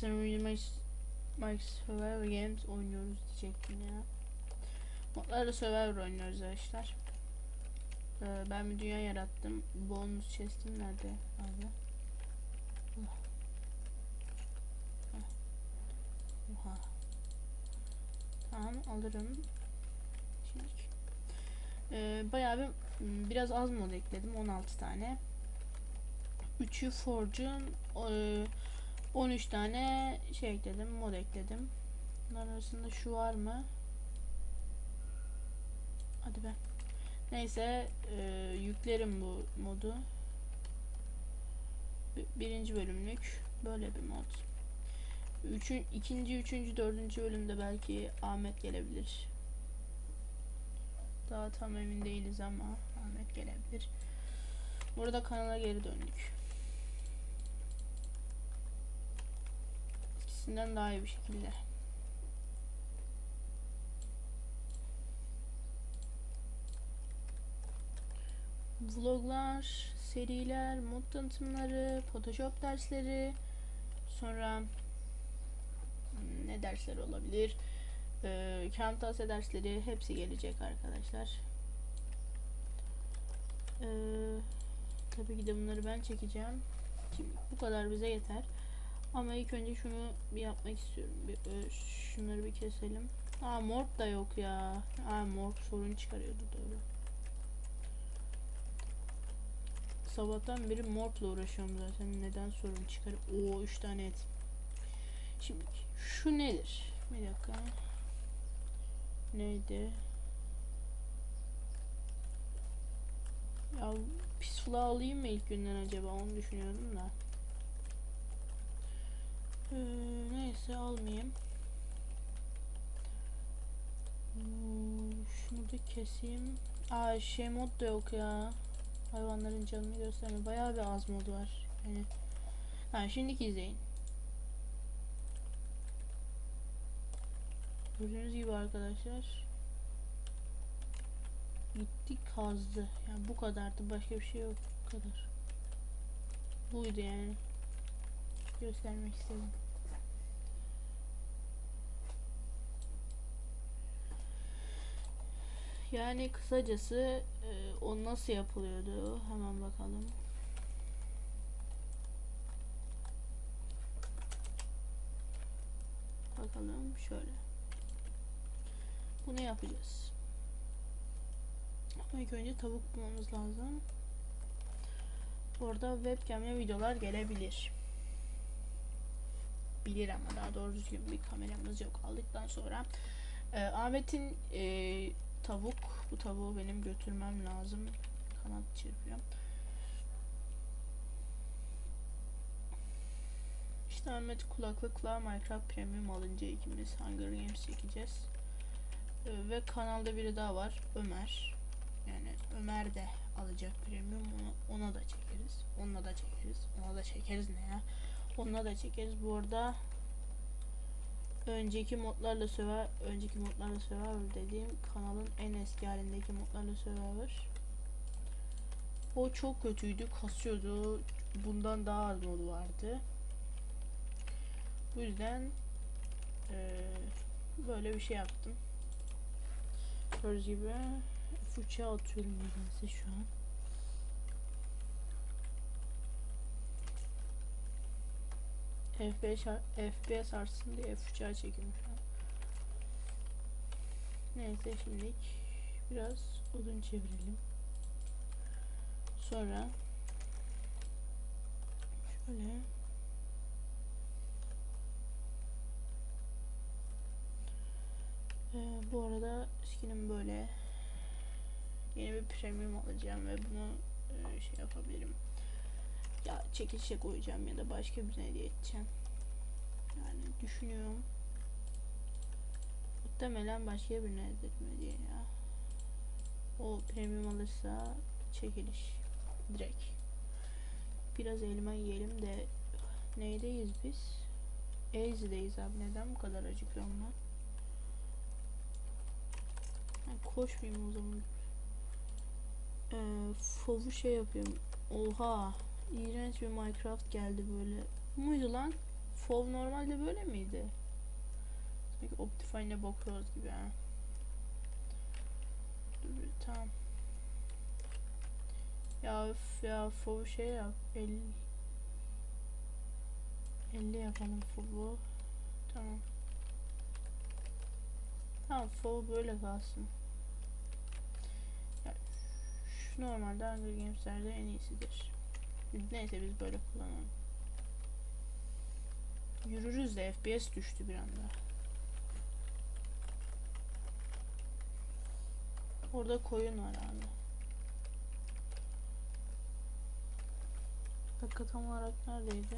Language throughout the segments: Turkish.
sanırım Max, Survivor Games oynuyoruz diyecektim ya. Modlarla Survivor oynuyoruz arkadaşlar. Ee, ben bir dünya yarattım. Bonus chest'im nerede abi? Oh. Oha. Tamam alırım. Şimdi. Ee, bayağı bir m, biraz az mod ekledim. 16 tane. 3'ü Forge'un e, 13 tane şey ekledim. Mod ekledim. Bunların arasında şu var mı? Hadi be. Neyse e, yüklerim bu modu. Bi- Birinci bölümlük böyle bir mod. Üçün, ikinci, üçüncü, dördüncü bölümde belki Ahmet gelebilir. Daha tam emin değiliz ama Ahmet gelebilir. Burada kanala geri döndük. İkisinden daha iyi bir şekilde. Vloglar, seriler, mod tanıtımları, Photoshop dersleri, sonra hmm, ne dersler olabilir? Ee, Camtasia dersleri hepsi gelecek arkadaşlar. Ee, tabii ki de bunları ben çekeceğim. Şimdi bu kadar bize yeter. Ama ilk önce şunu bir yapmak istiyorum. Bir, ö, şunları bir keselim. Aa morg da yok ya. Aa morg sorun çıkarıyordu doğru. Sabahtan beri morgla uğraşıyorum zaten. Neden sorun çıkar? Oo 3 tane et. Şimdi şu nedir? Bir dakika. Neydi? Ya pis alayım mı ilk günden acaba onu düşünüyordum da. Ee, neyse almayayım. Hmm, şunu da keseyim. Aa şey mod da yok ya. Hayvanların canını gösterme. Bayağı bir az mod var. Yani. Ha şimdiki izleyin. Gördüğünüz gibi arkadaşlar. Gitti kazdı. Yani bu kadardı. Başka bir şey yok. Bu kadar. Buydu yani. Göstermek istedim. Yani kısacası e, o nasıl yapılıyordu? Hemen bakalım. Bakalım şöyle. Bunu yapacağız. Ama önce tavuk bulmamız lazım. Orada webcam'le videolar gelebilir. Bilir ama daha doğru düzgün bir kameramız yok. Aldıktan sonra e, Ahmet'in e, tavuk, bu tavuğu benim götürmem lazım. Kanat çırpıyor. İşte Ahmet kulaklıkla Minecraft Premium alınca ikimiz Hunger Games çekeceğiz. Ee, ve kanalda biri daha var. Ömer. Yani Ömer de alacak Premium. Ona, ona da çekeriz. Onunla da çekeriz. Ona da çekeriz ne ya? Onunla da çekeriz. Bu arada önceki modlarla Survivor, önceki modlarla Survivor dediğim kanalın en eski halindeki modlarla Survivor. O çok kötüydü, kasıyordu. Bundan daha az modu vardı. Bu yüzden eee, böyle bir şey yaptım. Gördüğünüz gibi fırça atıyorum nedense şu an. FPS, ar- FPS artsın diye fırça çekiyorum şu an. Neyse şimdilik biraz odun çevirelim. Sonra şöyle Ee, bu arada skinim böyle yeni bir premium alacağım ve bunu e, şey yapabilirim. Çekilişe koyacağım ya da başka birine hediye edeceğim. Yani düşünüyorum. Muhtemelen başka birine hediye diye ya. O premium alırsa çekiliş direkt. Biraz elma yiyelim de neydeyiz biz? Easy'deyiz abi. Neden bu kadar acıkıyorum? Ben koşmayayım o zaman. Ee, fovu şey yapıyorum. Oha. İğrenç bir Minecraft geldi böyle. Bu muydu lan? FOV normalde böyle miydi? Sanki Optifine'e bakıyoruz gibi ha. Dur bir tamam. Ya öf ya FOV şey yap. 50 50 yapalım FOV'u. Tamam. Tamam FOV böyle kalsın. Ya, şu normalde Hunger Games'lerde en iyisidir. Neyse biz böyle kullanalım. Yürürüz de FPS düştü bir anda. Orada koyun var abi. Dakika tam olarak neredeydi?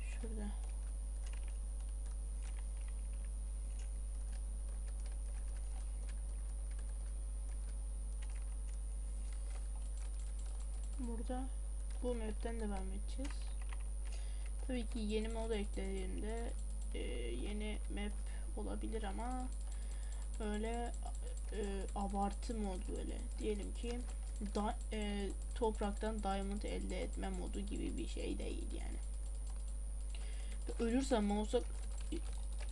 Şurada. Burada bu map'ten devam edeceğiz. Tabii ki yeni mod eklediğimde e, yeni map olabilir ama öyle e, abartı mod böyle. Diyelim ki da, e, topraktan diamond elde etme modu gibi bir şey değil yani. Ölürsem mouse'a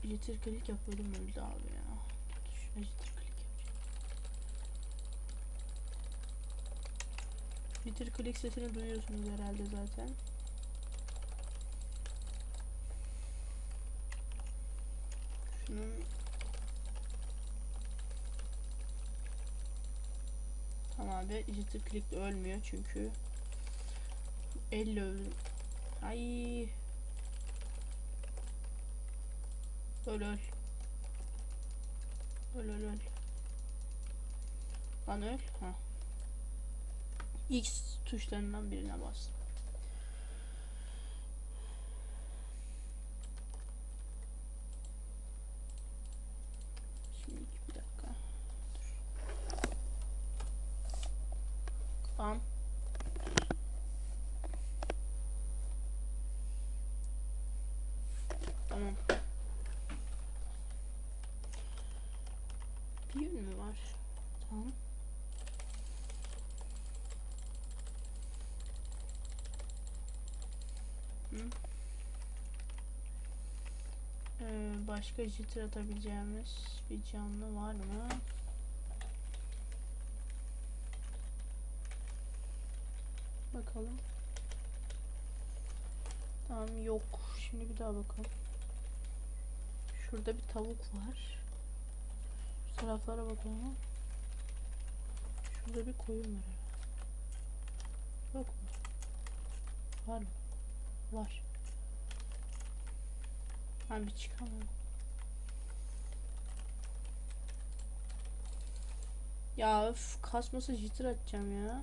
jitter click yapıyordum öldü abi ya. Şuna jitter click yapacağım. Jitter click sesini duyuyorsunuz herhalde zaten. Şunun Tamam abi jitter click ölmüyor çünkü elle öldüm. Ay. Öl öl. Öl öl öl. Lan öl. Ha. X tuşlarından birine bas. Şimdi bir dakika. Dur. Tamam. Bir yün mü var? Tamam. Hı. Ee, başka jitter atabileceğimiz bir canlı var mı? Bakalım. Tamam yok. Şimdi bir daha bakalım. Şurada bir tavuk var. Şu taraflara bakalım. Şurada bir koyun var. Yok mu? Var mı? Var. Bir çıkamıyorum. Ya öf kasmasa jitter atacağım ya.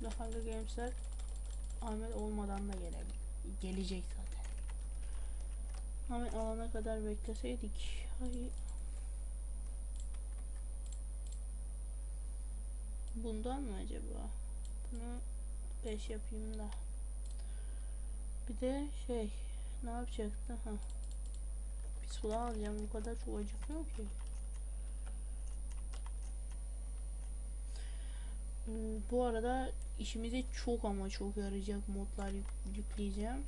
The Hunger Games'ler Ahmet olmadan da gele gelecek zaten. Ahmet alana kadar bekleseydik. Hayır. Bundan mı acaba? Bunu 5 yapayım da. Bir de şey ne yapacaktı? Ha. Pis alacağım. Bu kadar çok acıkmıyor ki. Hmm, Bu arada işimize çok ama çok yarayacak modlar yük- yükleyeceğim.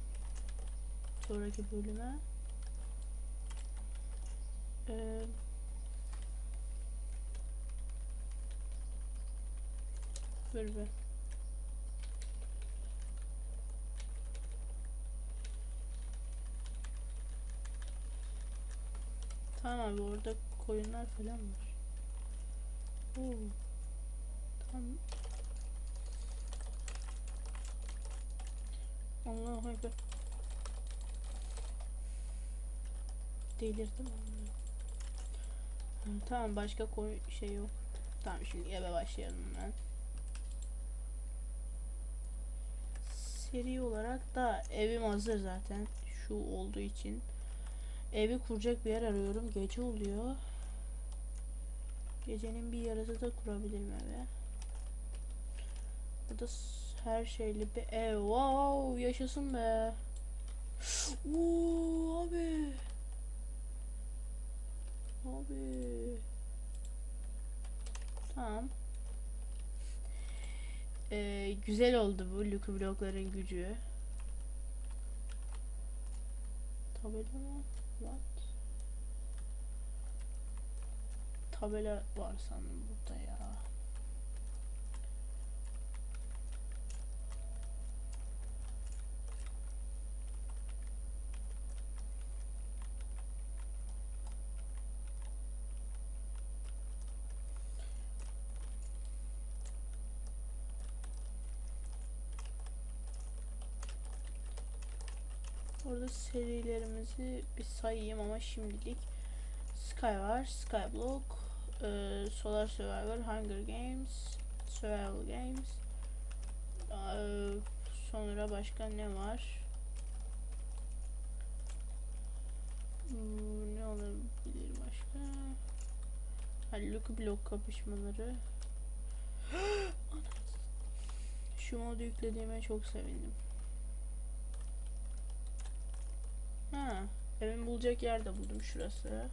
Sonraki bölüme. Ee, dur bir. Tamam abi orada koyunlar falan var. Oo. Tamam. Allahu Ekber. Delirdim Tamam başka koy şey yok. Tamam şimdi eve başlayalım hemen. Seri olarak da evim hazır zaten. Şu olduğu için. Evi kuracak bir yer arıyorum. Gece oluyor. Gecenin bir yarısı da kurabilirim eve. Burada s- her şeyli bir ev. Wow, yaşasın be. Oo abi. Abi. Tamam. Ee, güzel oldu bu Lucky Block'ların gücü. tabela mı? What? Tabela var sandım burada ya. Orada serilerimizi bir sayayım ama şimdilik Sky var, Skyblock, eee, Solar Survivor, Hunger Games, Survival Games. eee, sonra başka ne var? Ne olabilir başka? Ha, Lucky Block kapışmaları. Şu modu yüklediğime çok sevindim. Ha, bulacak yer de buldum şurası.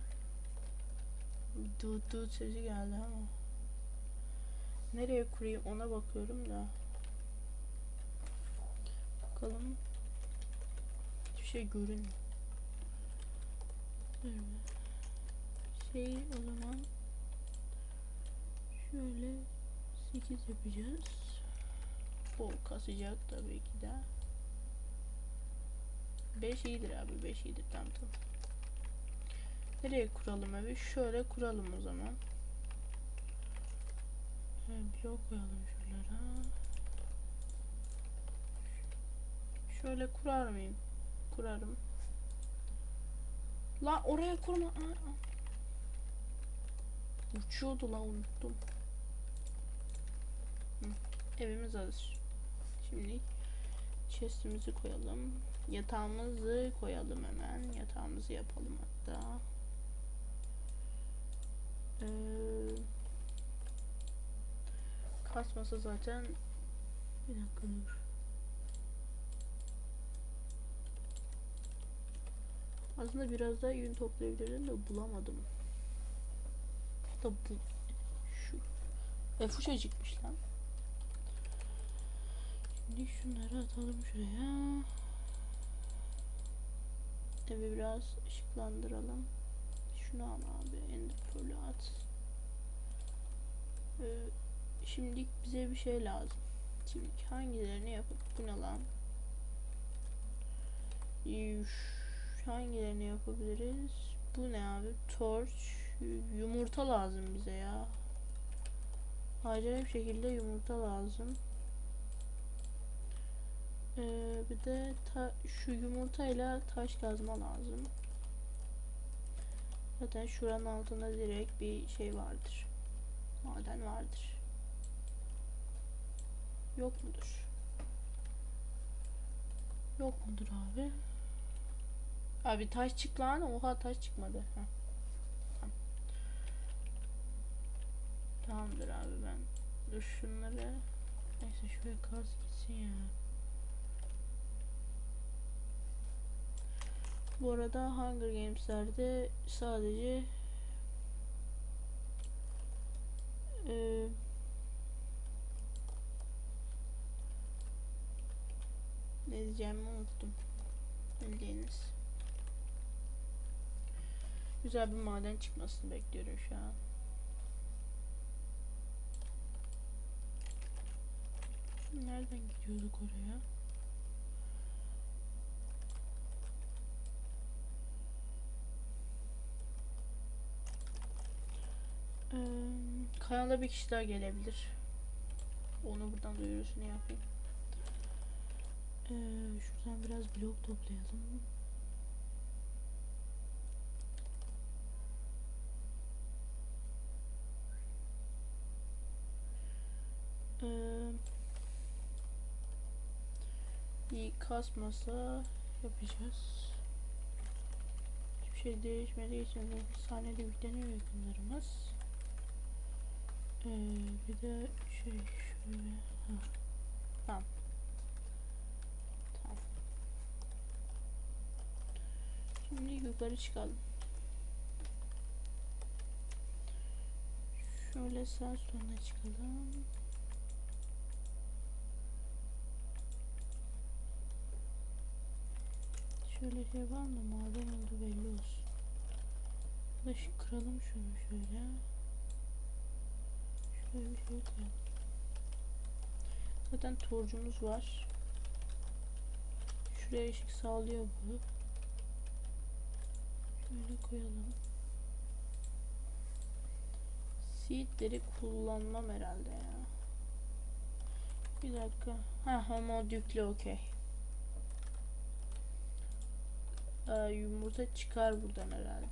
Dut dut sesi geldi ama. Nereye kurayım ona bakıyorum da. Bakalım. Hiçbir şey görünmüyor. Şey o zaman şöyle 8 yapacağız. Bol kasacak tabii ki de. 5 iyidir abi 5 iyidir tamam tamam. Nereye kuralım evi? Şöyle kuralım o zaman. Evet, blok koyalım şuralara. Şöyle kurar mıyım? Kurarım. La oraya kurma. Aa. Uçuyordu la unuttum. Hı, Evimiz hazır. Şimdi chestimizi koyalım. Yatağımızı koyalım hemen. Yatağımızı yapalım hatta. Ee, kasmasa zaten bir dakika dur. Aslında biraz daha yün toplayabilirdim de bulamadım. Da bu şu Efuş acıkmış lan. Şimdi şunları atalım şuraya. Evi biraz ışıklandıralım. Şunu al abi. Ender Pearl'ü at. Ee, şimdilik bize bir şey lazım. Şimdi hangilerini yapıp bu. Hangilerini yapabiliriz? Bu ne abi? Torch. Yumurta lazım bize ya. Acayip şekilde yumurta lazım. Ee, bir de ta şu yumurtayla taş kazma lazım. Zaten şuranın altında direkt bir şey vardır. Maden vardır. Yok mudur? Yok mudur abi? Abi taş çık lan. Oha taş çıkmadı. Heh. Tamam. Tamamdır abi ben. Dur şunları. Neyse şuraya kaz gitsin ya. Bu arada Hunger Games'lerde sadece eee ne diyeceğimi unuttum. Bildiğiniz. Güzel bir maden çıkmasını bekliyorum şu an. Nereden gidiyorduk oraya? Ee, kanala bir kişi daha gelebilir. Onu buradan duyurusunu yapayım. Ee, şuradan biraz blok toplayalım. Ee, bir kasmasa yapacağız. Hiçbir şey değişmediği için saniyede yükleniyor yakınlarımız. Ee, bir de şey şöyle ha. Tamam. Tamam. Şimdi yukarı çıkalım. Şöyle sağ sonuna çıkalım. Şöyle şey var mı? Maden oldu belli olsun. Da kıralım şunu şöyle. Şöyle bir şey koyalım. Zaten torcumuz var. Şuraya ışık sağlıyor bu. Şöyle koyalım. Seedleri kullanmam herhalde ya. Bir dakika. Ha homo yüklü okey. Yumurta çıkar buradan herhalde.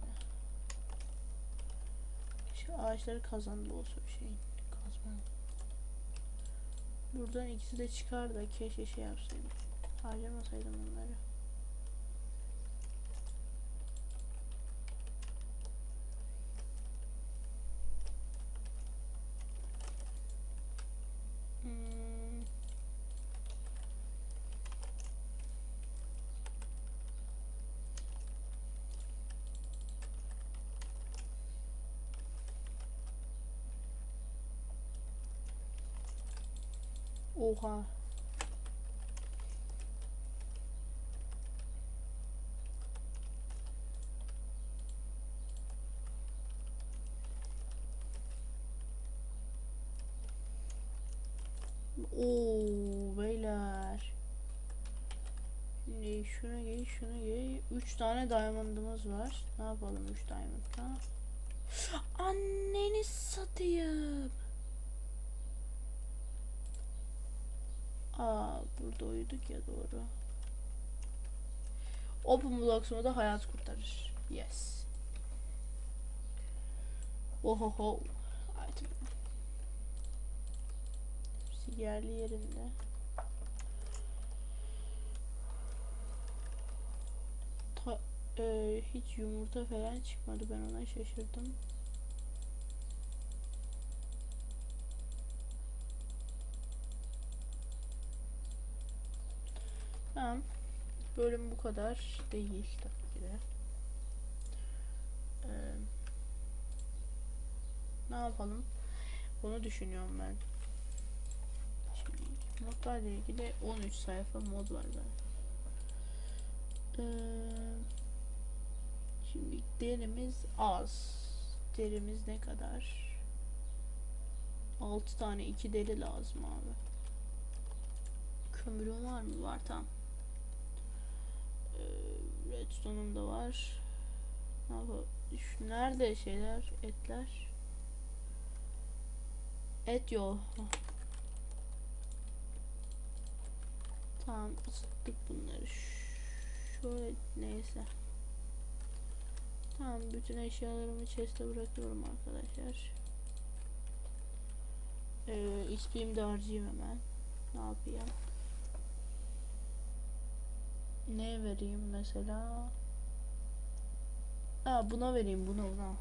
Şu ağaçları kazandı olsa bir şeyin. Buradan ikisi de çıkar da keşke şey yapsaydım. Harcamasaydım onları. Oha. Oo beyler. Şimdi şuna giy, şuna giy. 3 tane diamond'ımız var. Ne yapalım 3 diamond'la? Anneni satayım. Aa burada uyuduk ya doğru. Open Blocks'uma da hayat kurtarır. Yes. Ohoho. Item. Hepsi yerli yerinde. Ta, e, hiç yumurta falan çıkmadı. Ben ona şaşırdım. Tamam. Bölüm bu kadar değil tabii ki de. Ee, ne yapalım? Bunu düşünüyorum ben. Şimdi modlarla ilgili 13 sayfa mod var ben. Ee, şimdi derimiz az. Derimiz ne kadar? 6 tane 2 deri lazım abi. Kömürüm var mı? Var tamam. Ee, redstone'um da var. Ne yapalım? Nerede şeyler? Etler? Et yok. Tamam ısıttık bunları. Şöyle neyse. Tamam bütün eşyalarımı chest'e bırakıyorum arkadaşlar. Ee, XP'mi de harcayayım hemen. Ne yapayım? Ne vereyim mesela? Aa buna vereyim buna buna.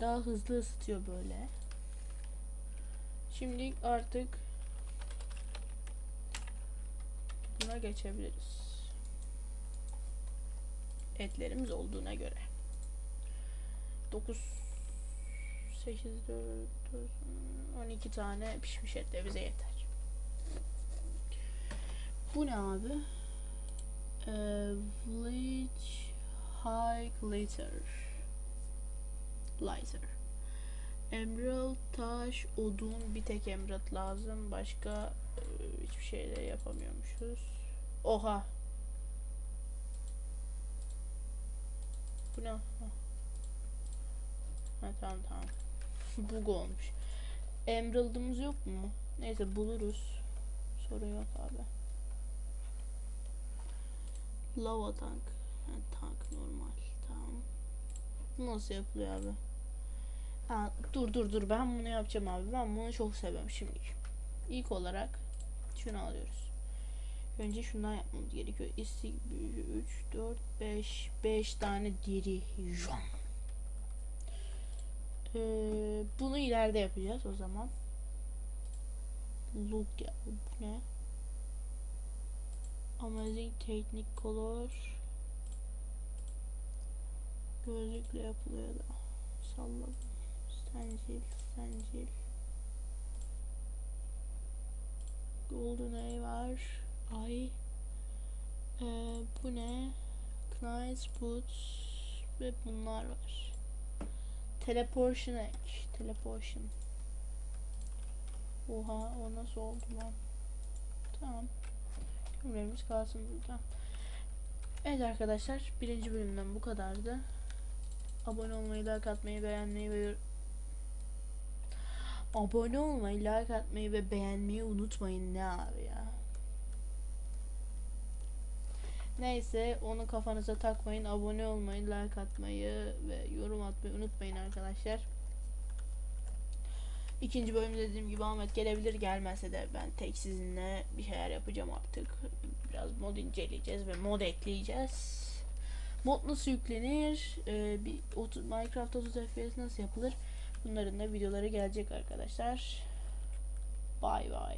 Daha hızlı ısıtıyor böyle. Şimdi artık buna geçebiliriz. Etlerimiz olduğuna göre. 9 8 4 12 tane pişmiş et de bize yeter. Bu ne abi? Ee, Bleach High Glitter Lighter Emerald, taş, odun, bir tek emerald lazım. Başka e, hiçbir şey de yapamıyormuşuz. Oha. Bu ne? Ha tamam tamam. Bug olmuş. Emerald'ımız yok mu? Neyse buluruz. Sorun yok abi. Lava tank. Ha, tank normal. Tamam. Nasıl yapılıyor abi? Ha, dur dur dur ben bunu yapacağım abi. Ben bunu çok seviyorum şimdi. İlk olarak şunu alıyoruz. Önce şundan yapmamız gerekiyor. İstik 3, 4, 5, 5 tane deri. Jam. Ee, bunu ileride yapacağız o zaman. Look ya bu ne? Amazing Technique Color Gözlükle yapılıyor da Salladım Stencil Stencil Golden Eye var Ay Ee, bu ne? Knights Boots ve bunlar var. Teleportation ek. Teleportation. Oha o nasıl oldu lan? Tamam. Gömleğimiz kalsın burada. Evet arkadaşlar birinci bölümden bu kadardı. Abone olmayı, like atmayı, beğenmeyi ve Abone olmayı, like atmayı ve beğenmeyi unutmayın ne abi ya. Neyse onu kafanıza takmayın. Abone olmayı, like atmayı ve yorum atmayı unutmayın arkadaşlar. İkinci bölüm dediğim gibi Ahmet gelebilir gelmezse de ben tek sizinle bir şeyler yapacağım artık. Biraz mod inceleyeceğiz ve mod ekleyeceğiz. Mod nasıl yüklenir? Ee, bir 30, Minecraft 30 FPS nasıl yapılır? Bunların da videoları gelecek arkadaşlar. Bay bay.